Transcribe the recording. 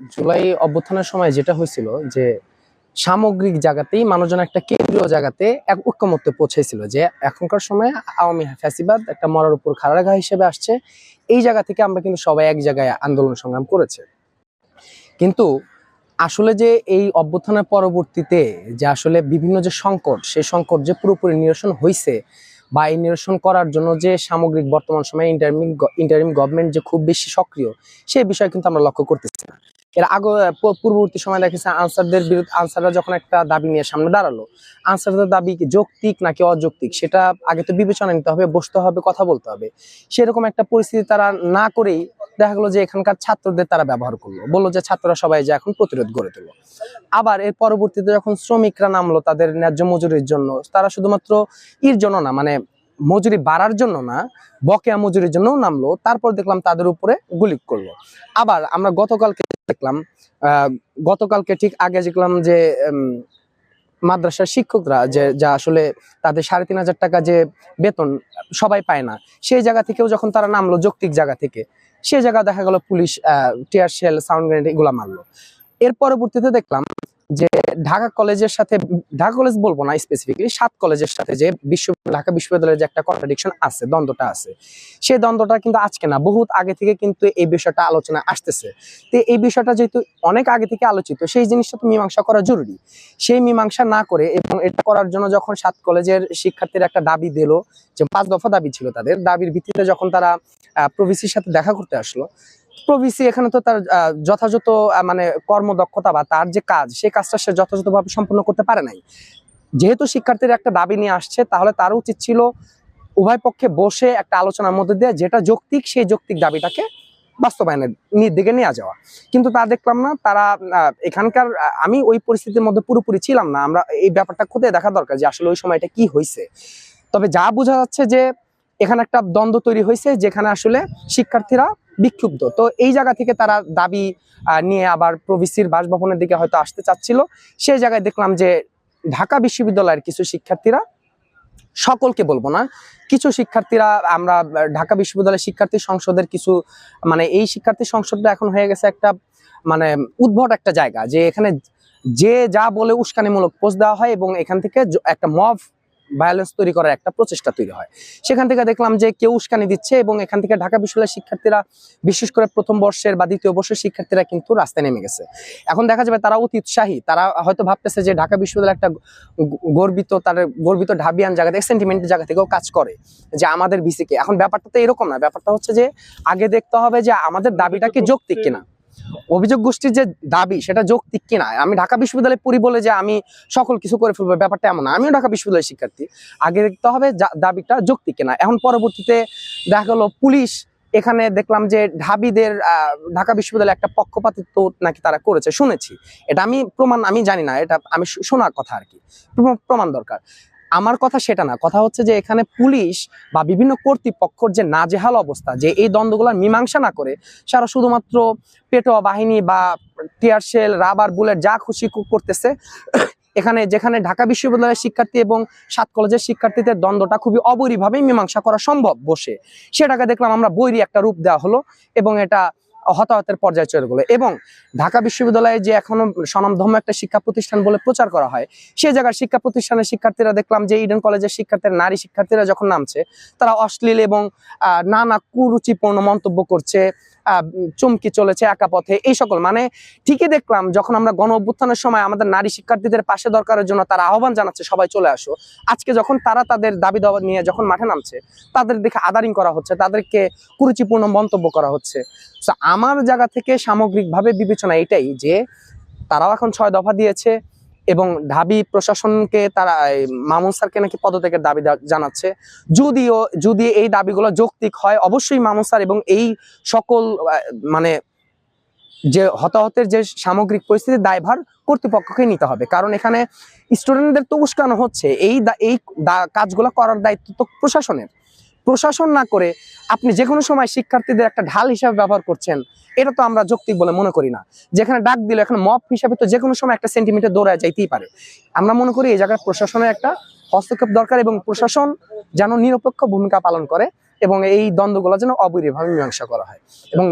জুলাই অভ্যুত্থানের সময় যেটা হয়েছিল যে সামগ্রিক জায়গাতেই মানুষজন একটা কেন্দ্রীয় জায়গাতে এক ঐক্যমত্যে পৌঁছেছিল যে এখনকার সময় আওয়ামী ফ্যাসিবাদ একটা মরার উপর খাড়াঘা হিসেবে আসছে। এই জায়গা থেকে আমরা কিন্তু সবাই এক জায়গায় আন্দোলন সংগ্রাম করেছে। কিন্তু আসলে যে এই অভ্যুত্থানের পরবর্তীতে যে আসলে বিভিন্ন যে সংকট, সেই সংকট যে পুরোপুরি নিরসন হয়েছে বা এই নিরসন করার জন্য যে সামগ্রিক বর্তমান সময়ে ইন্টারিম ইন্টারিম গভর্নমেন্ট যে খুব বেশি সক্রিয় সেই বিষয় কিন্তু আমরা লক্ষ্য করতেছি না। এর আগে পূর্ববর্তী সময় দেখেছে আনসারদের বিরুদ্ধে আনসাররা যখন একটা দাবি নিয়ে সামনে দাঁড়াল, আনসারদের দাবি যৌক্তিক নাকি অযৌক্তিক, সেটা আগে তো বিবেচনা নিতে হবে, বসতে হবে, কথা বলতে হবে। সেরকম একটা পরিস্থিতি তারা না করেই দেখা গেলো যে এখানকার ছাত্রদের তারা ব্যবহার করল। বলল যে ছাত্ররা সবাই যে এখন প্রতিরোধ গড়ে তুললো আবার এর পরবর্তীতে যখন শ্রমিকরা নামলো তাদের ন্যায্য মজুরির জন্য, তারা শুধুমাত্র ইর জন্য না মানে মজুরি বাড়ার জন্য না, বকেয়া মজুরির জন্যও নামলো। তারপর দেখলাম তাদের উপরে গুলি করল। আবার আমরা গতকালকে দেখলাম গতকালকে ঠিক আগে দেখলাম যে মাদ্রাসার শিক্ষকরা যে, যা আসলে তাদের সাড়ে তিন হাজার টাকা যে বেতন সবাই পায় না, সেই জায়গা থেকেও যখন তারা নামলো যৌক্তিক জায়গা থেকে সেই জায়গায় দেখা গেল police tear shell sound grenade এগুলা মারলো। এর পরবর্তীতে দেখলাম যে ঢাকা কলেজের সাথে, ঢাকা কলেজ বলব না স্পেসিফিকলি সাত কলেজের সাথে যে বিশ্ব, ঢাকা বিশ্ববিদ্যালয়ের যে একটা কন্ট্রাডিকশন আছে, দ্বন্দ্বটা আছে, সেই দ্বন্দ্বটা কিন্তু আজকে না, বহুত আগে থেকে কিন্তু এই বিষয়টা আলোচনা আসতেছে। তো এই বিষয়টা যেহেতু অনেক আগে থেকে আলোচিত, সেই জিনিসটা তো মীমাংসা করা জরুরি। সেই মীমাংসা না করে এবং এটা করার জন্য যখন সাত কলেজের শিক্ষার্থীরা একটা দাবি দিল, যে পাঁচ দফা দাবি ছিল তাদের, দাবির ভিত্তিতে যখন তারা প্রভিসির সাথে দেখা করতে আসলো প্রভিসি এখানে তো তার যথাযথ মানে কর্মদক্ষতা বা তার যে কাজ, সেই কাজটা সে যথাযথভাবে সম্পন্ন করতে পারে নাই। যেহেতু শিক্ষার্থীরা একটা দাবি নিয়ে আসছে, তাহলে তার উচিত ছিল উভয় পক্ষে বসে একটা আলোচনার মধ্যে দিয়ে যেটা যৌক্তিক, সেই যৌক্তিক দাবিটাকে বাস্তবায়নের দিকে নিয়ে যাওয়া। কিন্তু তা দেখলাম না, তারা এখানকার আমি ওই পরিস্থিতির মধ্যে পুরোপুরি ছিলাম না। আমরা এই ব্যাপারটা খতিয়ে দেখা দরকার যে আসলে ওই সময়টা কি হয়েছে তবে যা বোঝা যাচ্ছে যে এখানে একটা দ্বন্দ্ব তৈরি হয়েছে যেখানে আসলে শিক্ষার্থীরা বিক্ষুব্ধ। তো এই জায়গা থেকে তারা দাবি নিয়ে আবার প্রভিসির বাসভবনের দিকে হয়তো আসতে চাচ্ছিল। সেই জায়গায় দেখলাম যে ঢাকা বিশ্ববিদ্যালয়ের কিছু শিক্ষার্থীরা, সকলকে বলব না, কিছু শিক্ষার্থীরা, আমরা ঢাকা বিশ্ববিদ্যালয়ের শিক্ষার্থী সংসদের কিছু মানে এই শিক্ষার্থী সংসদটা এখন হয়ে গেছে একটা মানে উদ্ভট একটা জায়গা, যে এখানে যে যা বলে উস্কানিমূলক পোস্ট দেওয়া হয় এবং এখান থেকে একটা মব ভায়োলেন্স তৈরি করার একটা প্রচেষ্টা তৈরি হয়। সেখান থেকে দেখলাম যে কেউ উস্কানি দিচ্ছে এবং এখান থেকে ঢাকা বিশ্ববিদ্যালয়ের শিক্ষার্থীরা, বিশেষ করে প্রথম বর্ষের বা দ্বিতীয় বর্ষের শিক্ষার্থীরা কিন্তু রাস্তায় নেমে গেছে। এখন দেখা যাবে তারা অতি উৎসাহী, তারা হয়তো ভাবতেছে যে ঢাকা বিশ্ববিদ্যালয় একটা গর্বিত, তার গর্বিত ঢাবিয়ান জায়গা থেকে সেন্টিমেন্টের জায়গা থেকেও কাজ করে যে আমাদের ভিসিকে এখন ব্যাপারটা তো এরকম না, ব্যাপারটা হচ্ছে যে আগে দেখতে হবে যে আমাদের দাবিটা কি যৌক্তিক কিনা। অভিযোগ গোষ্ঠীর যে দাবি, সেটা যৌক্তিক কিনা? আমি ঢাকা বিশ্ববিদ্যালয়ে পড়ি বলে যে আমি সকল কিছু করে ফেলব, ব্যাপারটা এমন না। আমিও ঢাকা বিশ্ববিদ্যালয়ের শিক্ষার্থী। আগে দেখতে হবে দাবিটা যৌক্তিক কিনা। এখন পরবর্তীতে দেখা গেল পুলিশ এখানে দেখলাম যে ঢাবিদের ঢাকা বিশ্ববিদ্যালয়ে একটা পক্ষপাতিত্ব নাকি তারা করেছে, শুনেছি। এটা আমি প্রমাণ, আমি জানি না, এটা আমি শোনার কথা আর কি। প্রমাণ দরকার। আমার কথা সেটা না। কথা হচ্ছে যে এখানে পুলিশ বা বিভিন্ন কর্তৃপক্ষর যে নাজেহাল অবস্থা, যে এই দ্বন্দ্বগুলোর মীমাংসা না করে, সারা শুধুমাত্র পেটোয়া বাহিনী বা টিয়ার শেল, রাবার, বুলেট যা খুশি করতেছে, এখানে যেখানে ঢাকা বিশ্ববিদ্যালয়ের শিক্ষার্থী এবং সাত কলেজের শিক্ষার্থীদের দ্বন্দ্বটা খুবই অবৈরীভাবেই মীমাংসা করা সম্ভব বসে। সেটাকে দেখলাম আমরা বৈরী একটা রূপ দেওয়া হলো এবং এটা হতাহতের পর্যায়ে চলে গেলো। এবং ঢাকা বিশ্ববিদ্যালয়ে যে এখনও স্বনামধন্য একটা শিক্ষা প্রতিষ্ঠান বলে প্রচার করা হয়, সে জায়গার শিক্ষা প্রতিষ্ঠানের শিক্ষার্থীরা দেখলাম যে ইডেন কলেজের শিক্ষার্থীরা, নারী শিক্ষার্থীরা যখন নামছে, তারা অশ্লীল এবং নানা কুরুচিপূর্ণ মন্তব্য করছে। চমকি চলেছে একা পথে এই সকল। মানে ঠিকই দেখলাম যখন আমরা গণ অভ্যুত্থানের সময় আমাদের নারী শিক্ষার্থীদের পাশে দরকারের জন্য তারা আহ্বান জানাচ্ছে সবাই চলে আসো। আজকে যখন তারা তাদের দাবি দাওয়া নিয়ে যখন মাঠে নামছে তাদের দেখে আদারিং করা হচ্ছে তাদেরকে কুরুচিপূর্ণ মন্তব্য করা হচ্ছে। So, আমার জায়গা থেকে সামগ্রিকভাবে বিবেচনা এটাই যে তারাও এখন ছয় দফা দিয়েছে এবং ঢাবি প্রশাসনকে তারা মামুন স্যারকে নাকি পদত্যাগের দাবি জানাচ্ছে। যদিও, যদি এই দাবিগুলো যৌক্তিক হয়, অবশ্যই মামুন স্যার এবং এই সকল মানে যে হতাহতের যে সামগ্রিক পরিস্থিতির দায়ভার কর্তৃপক্ষকে নিতে হবে। কারণ এখানে স্টুডেন্টদের তো উস্কানো হচ্ছে। এই এই কাজগুলো করার দায়িত্ব তো প্রশাসনের। প্রশাসন না করে আপনি যে কোনো সময় শিক্ষার্থীদের একটা ঢাল হিসাবে ব্যবহার করছেন, এটা তো আমরা যৌক্তিক বলে মনে করি না। যেখানে ডাক দিল, এখন মপ হিসাবে তো যে কোনো সময় একটা সেন্টিমিটার দৌড়ায় যাইতেই পারে। আমরা মনে করি এই জায়গায় প্রশাসনের একটা হস্তক্ষেপ দরকার এবং প্রশাসন যেন নিরপেক্ষ ভূমিকা পালন করে এবং এই দ্বন্দ্বগুলো যেন অবৈধভাবে মীমাংসা করা হয়। এবং